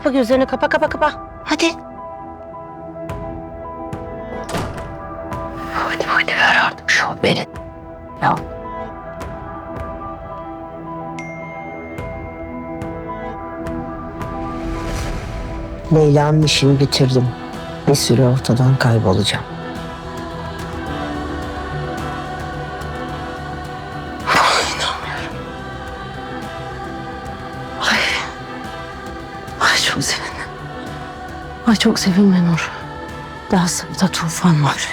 kapa gözlerini kapa kapa kapa. Hadi. Hadi hadi ver artık şu haberi. Ya. Leyla'nın işini bitirdim. Bir süre ortadan kaybolacağım. Çok sevinme Nur. Daha sırada tufan var.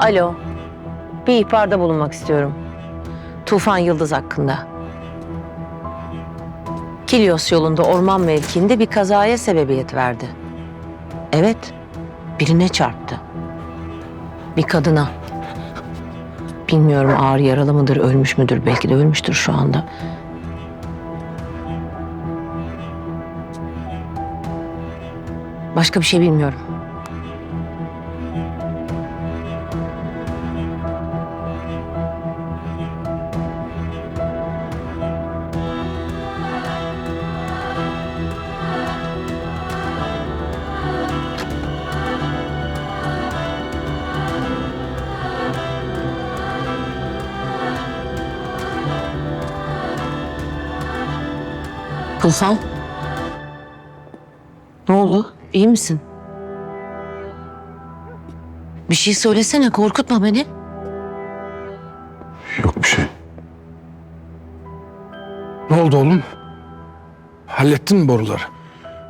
Alo. Bir ihbarda bulunmak istiyorum. Tufan Yıldız hakkında. Kilyos yolunda orman mevkiinde bir kazaya sebebiyet verdi. Evet, birine çarptı. Bir kadına. Bilmiyorum ağır yaralı mıdır, ölmüş müdür? Belki de ölmüştür şu anda. Başka bir şey bilmiyorum. Tufan. Ne oldu? İyi misin? Bir şey söylesene korkutma beni. Yok bir şey. Ne oldu oğlum? Hallettin mi boruları?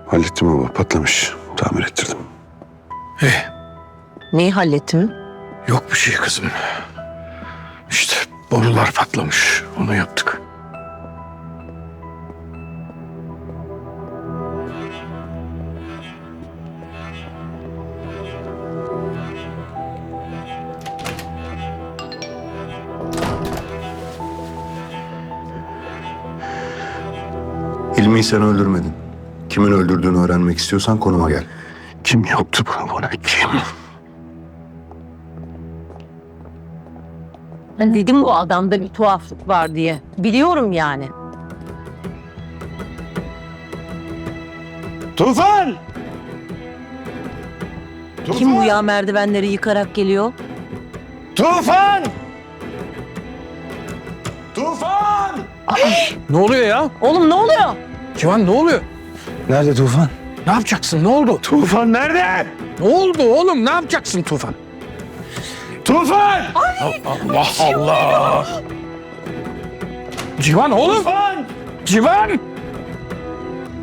Hallettim ama patlamış. Tamir ettirdim. Eh, Neyi hallettin? yok bir şey kızım. İşte borular patlamış. Onu yaptık. İlmi'yi sen öldürmedin. Kimin öldürdüğünü öğrenmek istiyorsan konuma gel. Kim yaptı bunu bana? Kim? Ben dedim bu adamda bir tuhaflık var diye. Biliyorum yani. Tufan! Kim bu ya merdivenleri yıkarak geliyor? Tufan! Tufan! ne oluyor ya? Oğlum ne oluyor? Civan ne oluyor? Nerede Tufan? Ne yapacaksın? Ne oldu? Tufan nerede? Ne oldu oğlum? Ne yapacaksın Tufan? Tufan! Allah Allah! Civan oğlum! Tufan! Civan!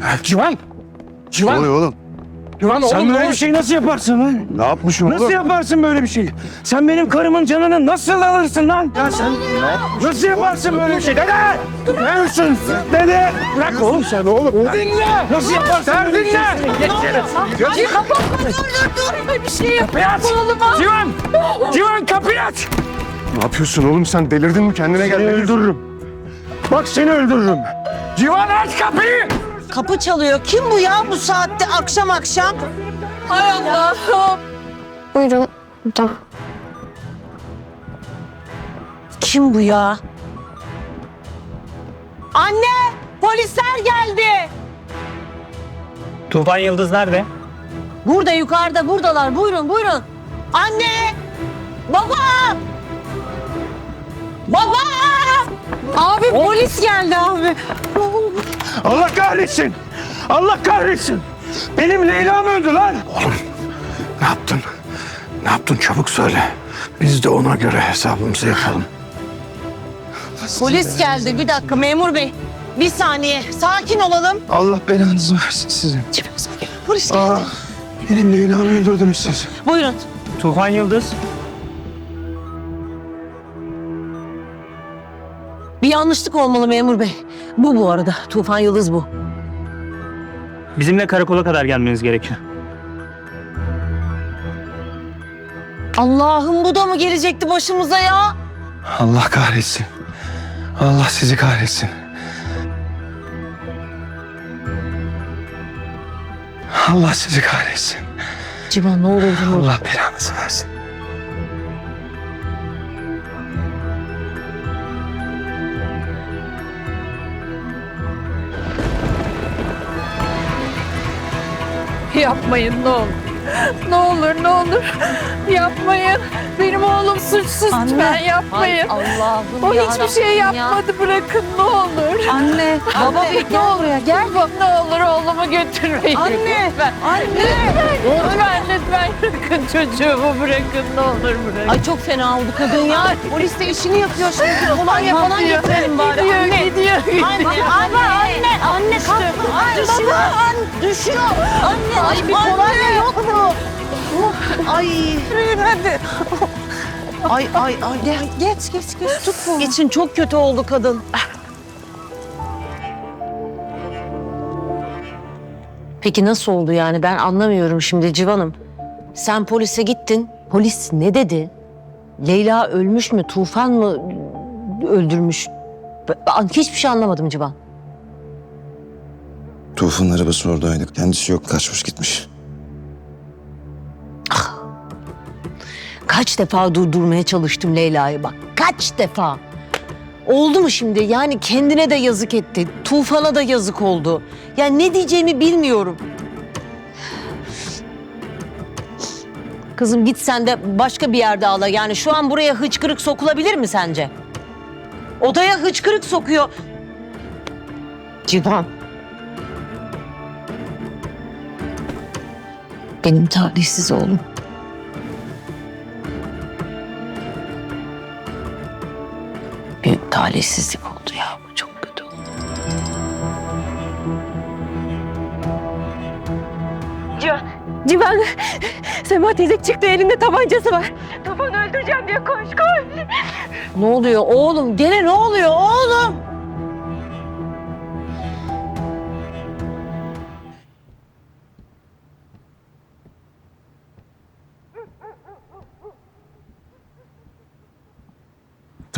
Ha, Civan! Ne Civan! oluyor oğlum? Sen oğlum ne böyle bir şey nasıl yaparsın lan? Ne yapmışım Nasıl oğlum? yaparsın böyle bir şey? Sen benim karımın canını nasıl alırsın lan? Ya sen nasıl yaparsın böyle bir şey? Dede! Ne misin? Dede! Bırak oğlum sen oğlum. Dinle! Nasıl yaparsın? Sen böyle bir şey? dinle! Bir şey yap. Kapıyı aç! Civan! Civan kapıyı aç! Ne yapıyorsun oğlum sen delirdin mi? Kendine gel. Seni öldürürüm. Bak seni öldürürüm. Civan aç kapıyı! Kapı çalıyor. Kim bu ya bu saatte akşam akşam? Hay Allah'ım. Buyurun. Burada. Kim bu ya? Anne! Polisler geldi. Tufan Yıldız nerede? Burada yukarıda buradalar. Buyurun buyurun. Anne! Baba! Baba! Abi polis geldi abi. Allah kahretsin. Allah kahretsin. Benim Leyla'm öldü lan. Oğlum ne yaptın? Ne yaptın çabuk söyle. Biz de ona göre hesabımızı yapalım. Polis geldi. Bir dakika memur bey. Bir saniye. Sakin olalım. Allah belanızı versin sizin. Polis geldi. Aa, benim Leyla'mı öldürdünüz siz. Buyurun. Tufan Yıldız. Bir yanlışlık olmalı memur bey. Bu bu arada. Tufan Yıldız bu. Bizimle karakola kadar gelmeniz gerekiyor. Allah'ım bu da mı gelecekti başımıza ya? Allah kahretsin. Allah sizi kahretsin. Allah sizi kahretsin. Civan ne olur. Allah belanızı versin. Yapmayın ne olur. Ne olur ne olur. Yapmayın. Benim oğlum suçsuz lütfen yapmayın. Allah'ım o hiçbir şey yapmadı bırakın ne olur. Anne, baba bir ne olur ya gel bak ne olur oğlumu götürmeyin. Anne. Lütfen. Anne. Lütfen lütfen bırakın çocuğumu bırakın ne olur bırakın. Ay çok fena oldu kadın ya. Polis de işini yapıyor şimdi. Kolonya falan Gidiyor, getirelim bari. Gidiyor Anne. gidiyor gidiyor. Anne, anne, anne, anne kalk. Ay, düşüyor. Anne, düşüyor. Anne, ay bir kolonya yok mu? Ay. hadi. Ay, ay, ay. Gel, geç, geç, geç. Tut bunu. İçin çok kötü oldu kadın. Peki nasıl oldu yani? Ben anlamıyorum şimdi Civan'ım. Sen polise gittin. Polis ne dedi? Leyla ölmüş mü? Tufan mı öldürmüş? Ben hiçbir şey anlamadım Civan. Tufan'ın arabası oradaydı. Kendisi yok kaçmış gitmiş. Kaç defa durdurmaya çalıştım Leyla'yı bak. Kaç defa. Oldu mu şimdi? Yani kendine de yazık etti. Tufan'a da yazık oldu. Yani ne diyeceğimi bilmiyorum. Kızım git sen de başka bir yerde ağla. Yani şu an buraya hıçkırık sokulabilir mi sence? Odaya hıçkırık sokuyor. Civan. Benim talihsiz oğlum. Talihsizlik oldu ya. Bu çok kötü oldu. Civan. Sema teyze çıktı elinde tabancası var. Tufan öldüreceğim diye koş koş. Ne oluyor oğlum? Gene ne oluyor oğlum?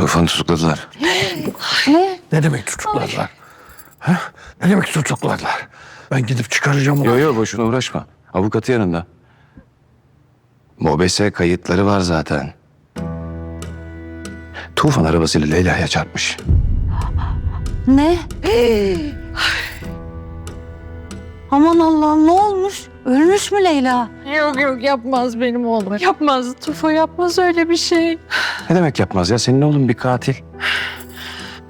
Tufan'ı tutukladılar. Ne demek tutukladılar? Ha? Ne demek tutukladılar? Ben gidip çıkaracağım onu. Yo yo boşuna uğraşma. Avukatı yanında. Mobese kayıtları var zaten. Tufan arabasıyla Leyla'ya çarpmış. Ne? Aman Allah'ım ne olmuş? Ölmüş mü Leyla? Yok yok yapmaz benim oğlum. Yapmaz Tufo yapmaz öyle bir şey. Ne demek yapmaz ya? Senin oğlun bir katil.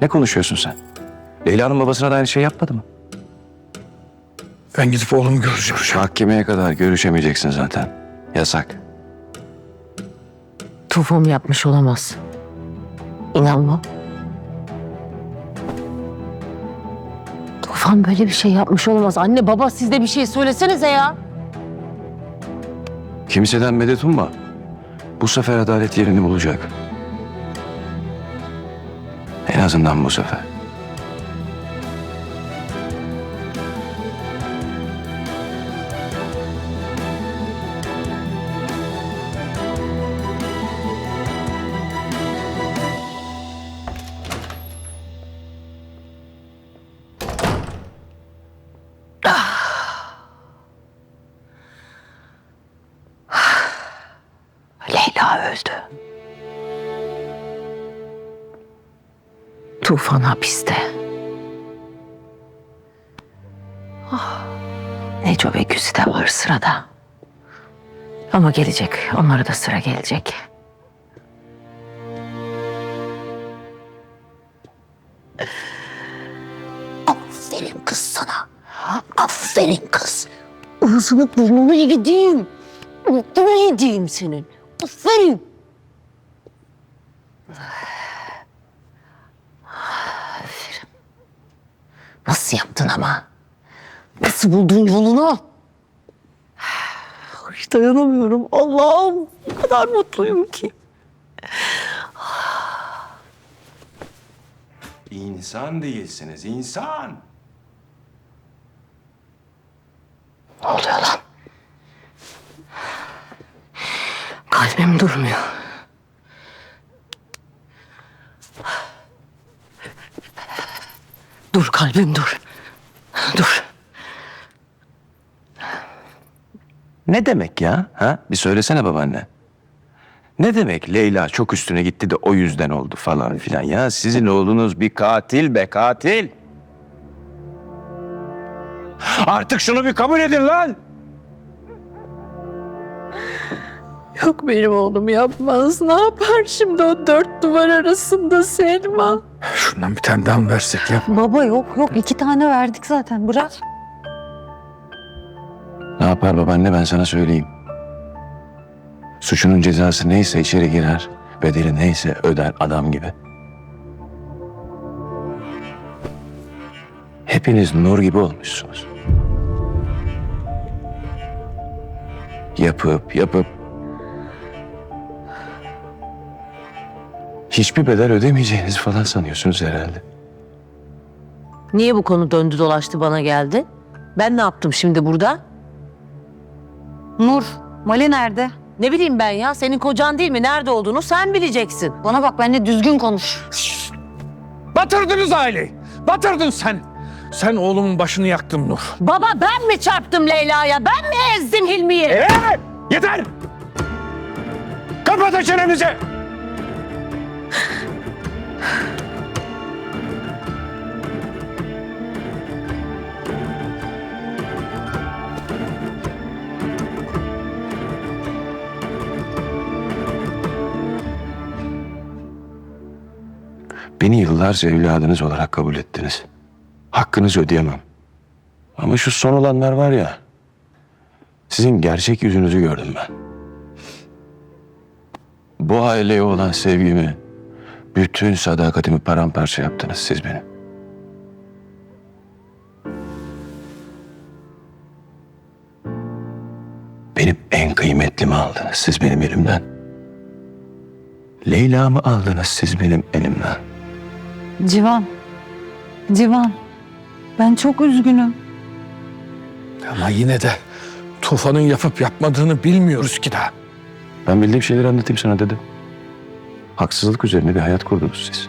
Ne konuşuyorsun sen? Leyla'nın babasına da aynı şey yapmadı mı? Ben gidip oğlumu göreceğim. Mahkemeye kadar görüşemeyeceksin zaten. Yasak. Tufam yapmış olamaz. İnanma. Tufan böyle bir şey yapmış olamaz. Anne baba siz de bir şey söylesenize ya. Kimseden medet umma. Bu sefer adalet yerini bulacak. En azından bu sefer. Ama gelecek. Onlara da sıra gelecek. Aferin kız sana. Aferin kız. Ağzını burnunu yediğim. Mutlu yediğim senin. Aferin. Aferin. Nasıl yaptın ama? Nasıl buldun yolunu? Ay, dayanamıyorum. Allah'ım o kadar mutluyum ki. İnsan değilsiniz, insan. Ne oluyor lan? Kalbim durmuyor. Dur kalbim dur. Dur. Ne demek ya? Ha? Bir söylesene babaanne. Ne demek Leyla çok üstüne gitti de o yüzden oldu falan filan ya. Sizin oğlunuz bir katil be katil. Artık şunu bir kabul edin lan. Yok benim oğlum yapmaz. Ne yapar şimdi o dört duvar arasında Selma? Şundan bir tane daha mı versek ya? Baba yok yok iki tane verdik zaten bırak. Yapar babaanne ben sana söyleyeyim. Suçunun cezası neyse içeri girer. Bedeli neyse öder adam gibi. Hepiniz nur gibi olmuşsunuz. Yapıp yapıp hiçbir bedel ödemeyeceğiniz falan sanıyorsunuz herhalde. Niye bu konu döndü dolaştı bana geldi? Ben ne yaptım şimdi burada? Nur, Mali nerede? Ne bileyim ben ya senin kocan değil mi? Nerede olduğunu sen bileceksin. Bana bak benimle düzgün konuş. Batırdınız aileyi. Batırdın sen. Sen oğlumun başını yaktın Nur. Baba ben mi çarptım Leyla'ya? Ben mi ezdim Hilmi'yi? Evet! Yeter! Kapatın çenenizi! Beni yıllarca evladınız olarak kabul ettiniz. Hakkınızı ödeyemem. Ama şu son olanlar var ya. Sizin gerçek yüzünüzü gördüm ben. Bu aileye olan sevgimi, bütün sadakatimi paramparça yaptınız siz benim. Benim en kıymetlimi aldınız siz benim elimden. Leyla'mı aldınız siz benim elimden. Civan, Civan. Ben çok üzgünüm. Ama yine de Tufan'ın yapıp yapmadığını bilmiyoruz ki daha. Ben bildiğim şeyleri anlatayım sana dedim. Haksızlık üzerine bir hayat kurdunuz siz.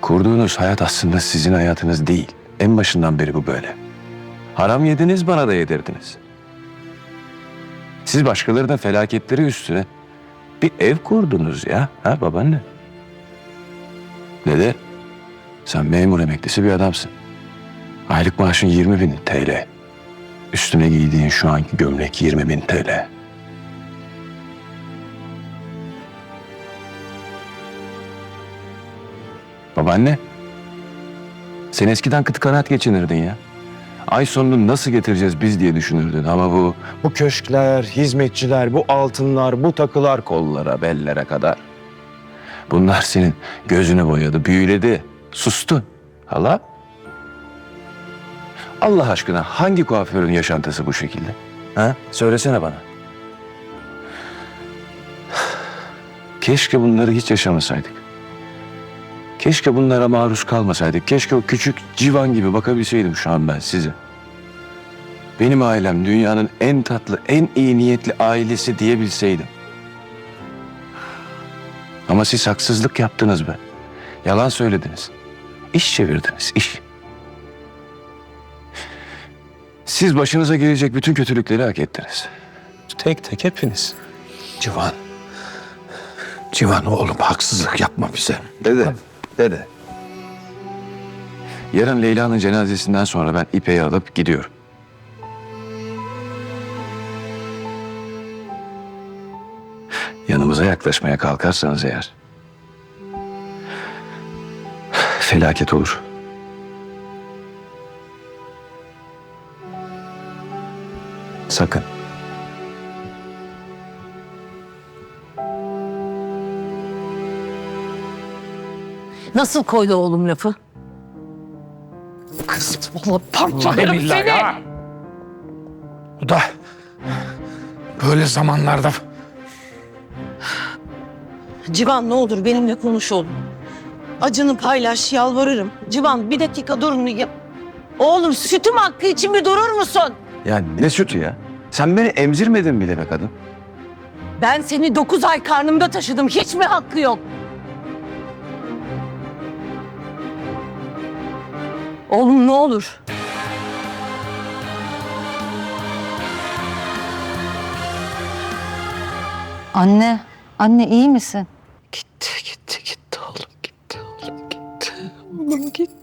Kurduğunuz hayat aslında sizin hayatınız değil. En başından beri bu böyle. Haram yediniz bana da yedirdiniz. Siz başkalarının felaketleri üstüne bir ev kurdunuz ya. Ha babaanne? Dede sen memur emeklisi bir adamsın. Aylık maaşın 20 bin TL. Üstüne giydiğin şu anki gömlek 20 bin TL. Babaanne. Sen eskiden kıt kanaat geçinirdin ya. Ay sonunu nasıl getireceğiz biz diye düşünürdün ama bu bu köşkler, hizmetçiler, bu altınlar, bu takılar kollara, bellere kadar. Bunlar senin gözünü boyadı, büyüledi, sustun. Hala? Allah aşkına hangi kuaförün yaşantısı bu şekilde? Ha? Söylesene bana. Keşke bunları hiç yaşamasaydık. Keşke bunlara maruz kalmasaydık. Keşke o küçük civan gibi bakabilseydim şu an ben size. Benim ailem dünyanın en tatlı, en iyi niyetli ailesi diyebilseydim. Ama siz haksızlık yaptınız be. Yalan söylediniz. İş çevirdiniz, iş. Siz başınıza gelecek bütün kötülükleri hak ettiniz. Tek tek hepiniz. Civan. Civan oğlum haksızlık yapma bize. Dede, dede. Yarın Leyla'nın cenazesinden sonra ben İpek'i alıp gidiyorum. Yanımıza yaklaşmaya kalkarsanız eğer... ...felaket olur. Sakın. Nasıl koydu oğlum lafı? Kızım. Allah parçalarım seni. Bu da böyle zamanlarda Civan ne olur benimle konuş oğlum. Acını paylaş yalvarırım. Civan bir dakika durun. Ya, Oğlum sütüm hakkı için bir durur musun? Ya ne sütü ya? Sen beni emzirmedin bile be kadın. Ben seni dokuz ay karnımda taşıdım. Hiç mi hakkı yok? Oğlum ne olur. Anne, anne iyi misin?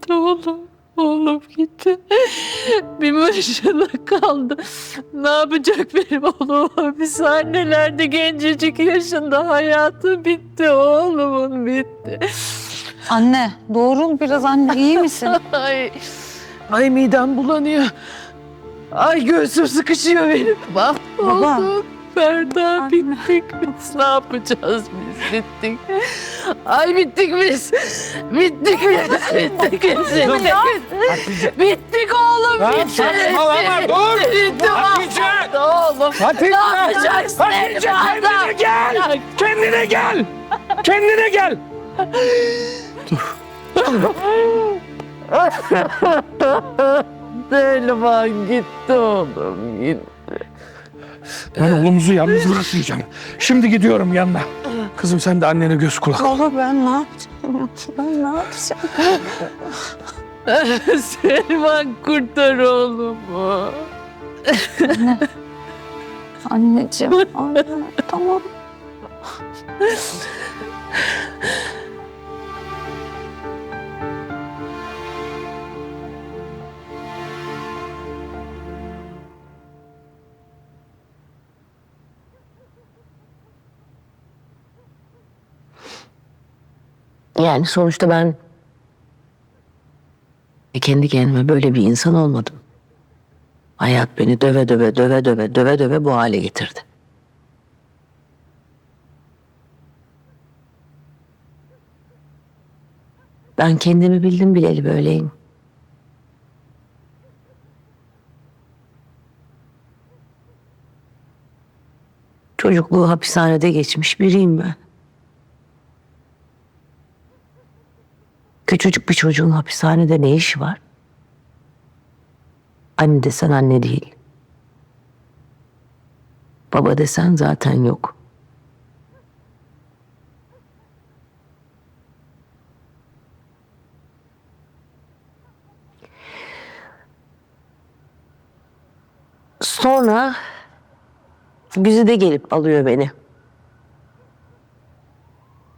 Gitti oğlum. Oğlum gitti. Bir başına kaldı. Ne yapacak benim oğlum? Hapishanelerde gencecik yaşında hayatı bitti oğlumun bitti. Anne, doğrul biraz anne iyi misin? Ay, ay midem bulanıyor. Ay göğsüm sıkışıyor benim. Bak Baba. Anne. bittik biz. Ne yapacağız biz? Bittik. Ay bittik biz. Bittik biz. Bittik biz. Bittik, bittik oğlum. Ya Bittik. saçmalama, dur. Bitti Hatice. oğlum. Hatice. Ne yapacaksın Hatice kendine gel. Kendine gel. Kendine gel. Selman gitti oğlum gitti. Ben oğlumuzu yalnız bırakmayacağım. Şimdi gidiyorum yanına. Kızım sen de annene göz kulak ol. Baba ben ne yapacağım? Ben ne yapacağım? Selman kurtar oğlumu. Anneciğim, anne, tamam. Yani sonuçta ben kendi kendime böyle bir insan olmadım. Hayat beni döve döve döve döve döve döve bu hale getirdi. Ben kendimi bildim bileli böyleyim. Çocukluğu hapishanede geçmiş biriyim ben. Küçücük bir çocuğun hapishanede ne işi var? Anne desen anne değil. Baba desen zaten yok. Sonra Güzide gelip alıyor beni.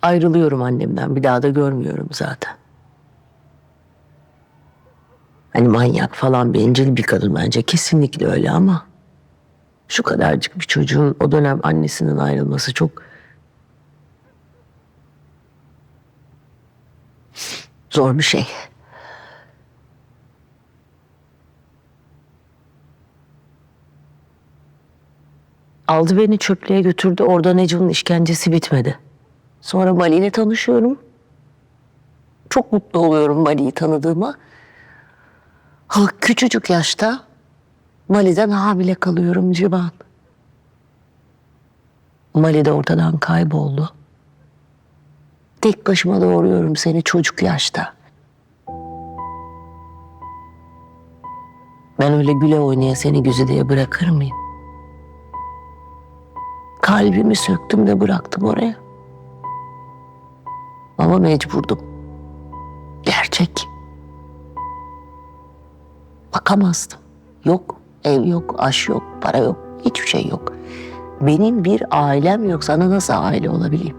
Ayrılıyorum annemden. Bir daha da görmüyorum zaten. Hani manyak falan bencil bir kadın bence. Kesinlikle öyle ama... Şu kadarcık bir çocuğun o dönem annesinden ayrılması çok... Zor bir şey. Aldı beni çöplüğe götürdü. Orada Necun'un işkencesi bitmedi. Sonra Mali ile tanışıyorum. Çok mutlu oluyorum Mali'yi tanıdığıma. Ha, küçücük yaşta Mali'den hamile kalıyorum Civan. Mali de ortadan kayboldu. Tek başıma doğuruyorum seni çocuk yaşta. Ben öyle güle oynaya seni güzideye bırakır mıyım? Kalbimi söktüm de bıraktım oraya. Ama mecburdum. Gerçek. Bakamazdım. Yok, ev yok, aş yok, para yok, hiçbir şey yok. Benim bir ailem yok. Sana nasıl aile olabileyim?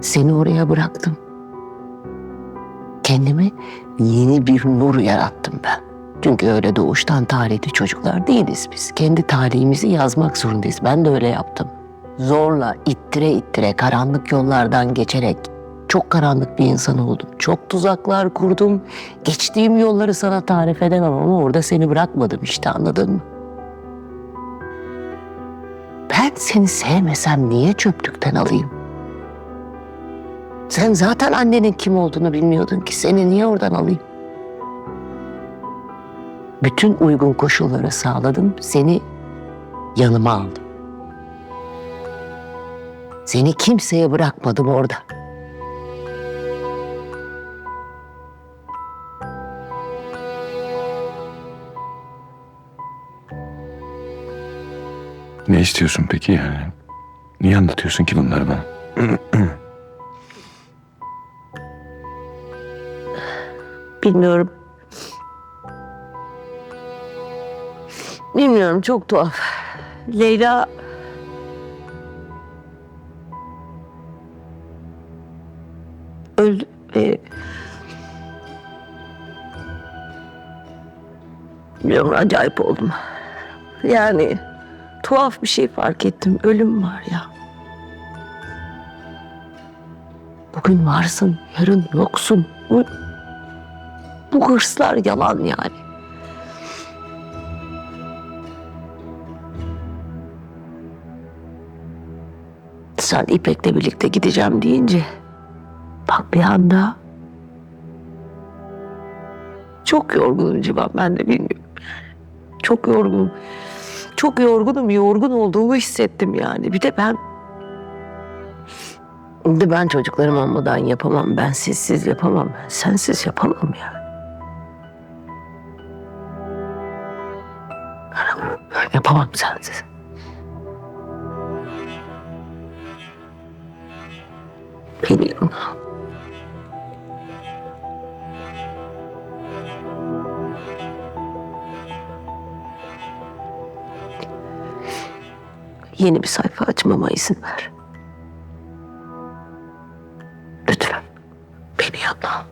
Seni oraya bıraktım. Kendime yeni bir nur yarattım ben. Çünkü öyle doğuştan talihli çocuklar değiliz biz. Kendi tarihimizi yazmak zorundayız. Ben de öyle yaptım. Zorla, ittire ittire, karanlık yollardan geçerek çok karanlık bir insan oldum. Çok tuzaklar kurdum. Geçtiğim yolları sana tarif edemem ama orada seni bırakmadım işte anladın mı? Ben seni sevmesem niye çöplükten alayım? Sen zaten annenin kim olduğunu bilmiyordun ki. Seni niye oradan alayım? Bütün uygun koşulları sağladım. Seni yanıma aldım. Seni kimseye bırakmadım orada. Ne istiyorsun peki yani? Niye anlatıyorsun ki bunları bana? Bilmiyorum. Bilmiyorum çok tuhaf. Leyla öldü ve bilmiyorum acayip oldum. Yani tuhaf bir şey fark ettim. Ölüm var ya. Bugün varsın, yarın yoksun. Bu, bu hırslar yalan yani. Sen İpek'le birlikte gideceğim deyince bak bir anda çok yorgunum Civan ben de bilmiyorum. Çok yorgunum. Çok yorgunum. Yorgun olduğumu hissettim yani. Bir de ben bir de ben çocuklarım olmadan yapamam. Ben sizsiz yapamam. Sensiz yapamam ya. Ben yapamam sensiz. Biliyorum. Yeni bir sayfa açmama izin ver. Lütfen. Beni yanına al.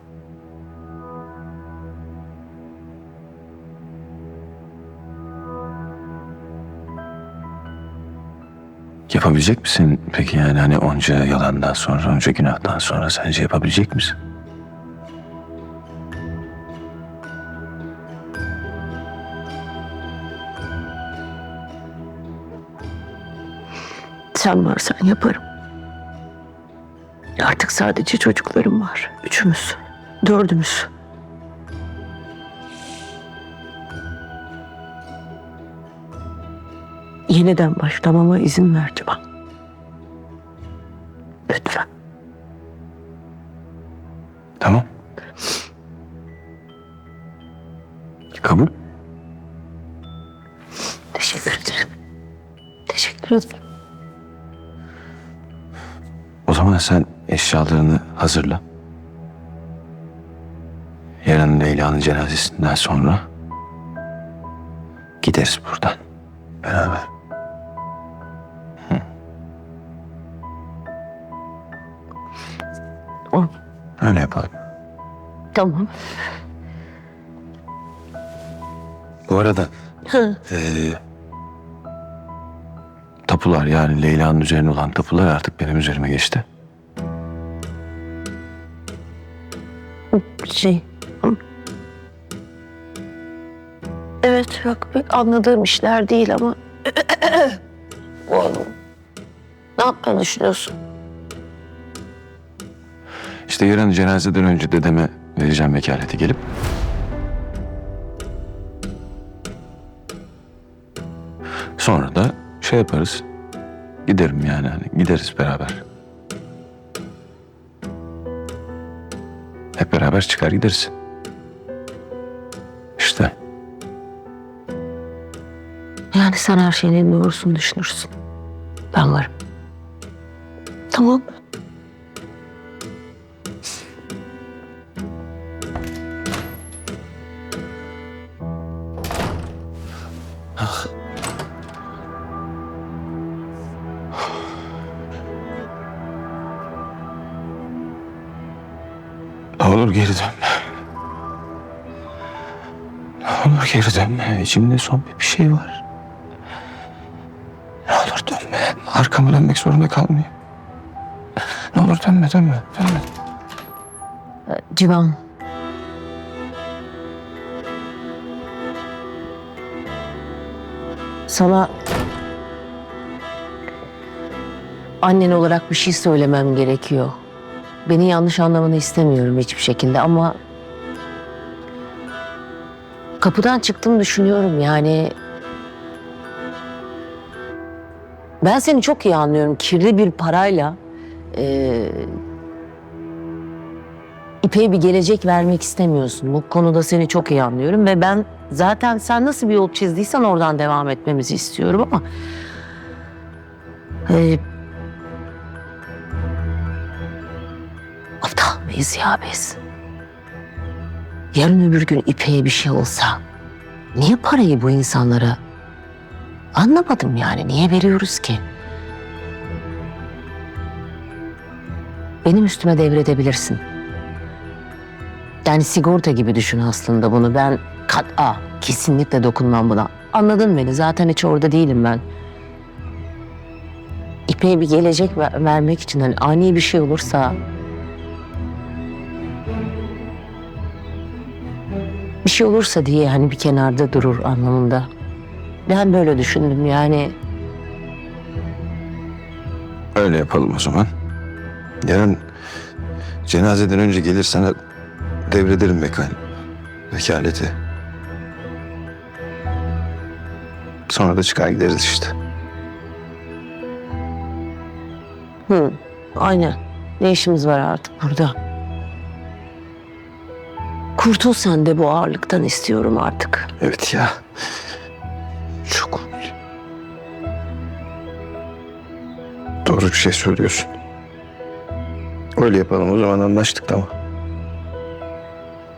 Yapabilecek misin peki yani hani onca yalandan sonra, onca günahtan sonra sence yapabilecek misin? Sen varsan yaparım. Artık sadece çocuklarım var. Üçümüz. Dördümüz. Yeniden başlamama izin ver Civan. Lütfen. Tamam. Kabul. Teşekkür ederim. Teşekkür ederim. O zaman sen eşyalarını hazırla. Yarın Leyla'nın cenazesinden sonra gideriz buradan beraber. O- Öyle yapalım. Tamam. Bu arada Hı. eee, tapular yani Leyla'nın üzerine olan tapular artık benim üzerime geçti. Şey. Evet bak pek anladığım işler değil ama ne yapmayı düşünüyorsun? İşte yarın cenazeden önce dedeme vereceğim vekaleti gelip. Sonra da şey yaparız. Giderim yani hani gideriz beraber. Beraber çıkar gideriz. İşte Yani sen her şeyin en doğrusunu düşünürsün. Ben varım. Tamam. Geri dönme. İçimde son bir, bir şey var. Ne olur dönme. Arkamı dönmek zorunda kalmayayım. Ne olur dönme dönme dönme. Civan. Sana annen olarak bir şey söylemem gerekiyor. Beni yanlış anlamanı istemiyorum hiçbir şekilde ama kapıdan çıktım düşünüyorum yani ben seni çok iyi anlıyorum. Kirli bir parayla eee İpek'e bir gelecek vermek istemiyorsun. Bu konuda seni çok iyi anlıyorum ve ben zaten sen nasıl bir yol çizdiysen oradan devam etmemizi istiyorum ama Ee, aptal mıyız ya biz? Yarın öbür gün İpek'e bir şey olsa niye parayı bu insanlara anlamadım yani niye veriyoruz ki? Benim üstüme devredebilirsin. Yani sigorta gibi düşün aslında bunu. Ben kat'a kesinlikle dokunmam buna. Anladın beni zaten hiç orada değilim ben. İpek'e bir gelecek ver- vermek için hani ani bir şey olursa bir şey olursa diye hani bir kenarda durur anlamında. Ben böyle düşündüm yani. Öyle yapalım o zaman. Yarın cenazeden önce gelir sana devrederim vekal, vekaleti. Sonra da çıkar gideriz işte. Hı, aynen. Ne işimiz var artık burada? Kurtul sen de bu ağırlıktan istiyorum artık. Evet ya. Çok. Doğru bir şey söylüyorsun. Öyle yapalım o zaman anlaştık tamam.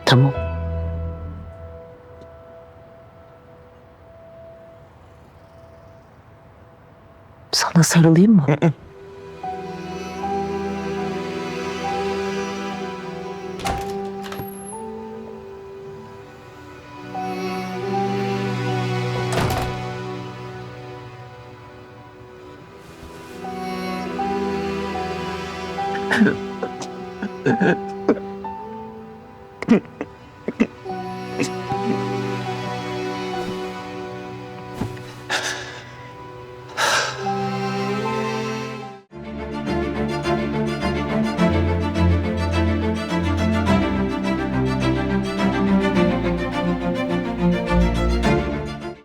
Tamam. Sana sarılayım mı?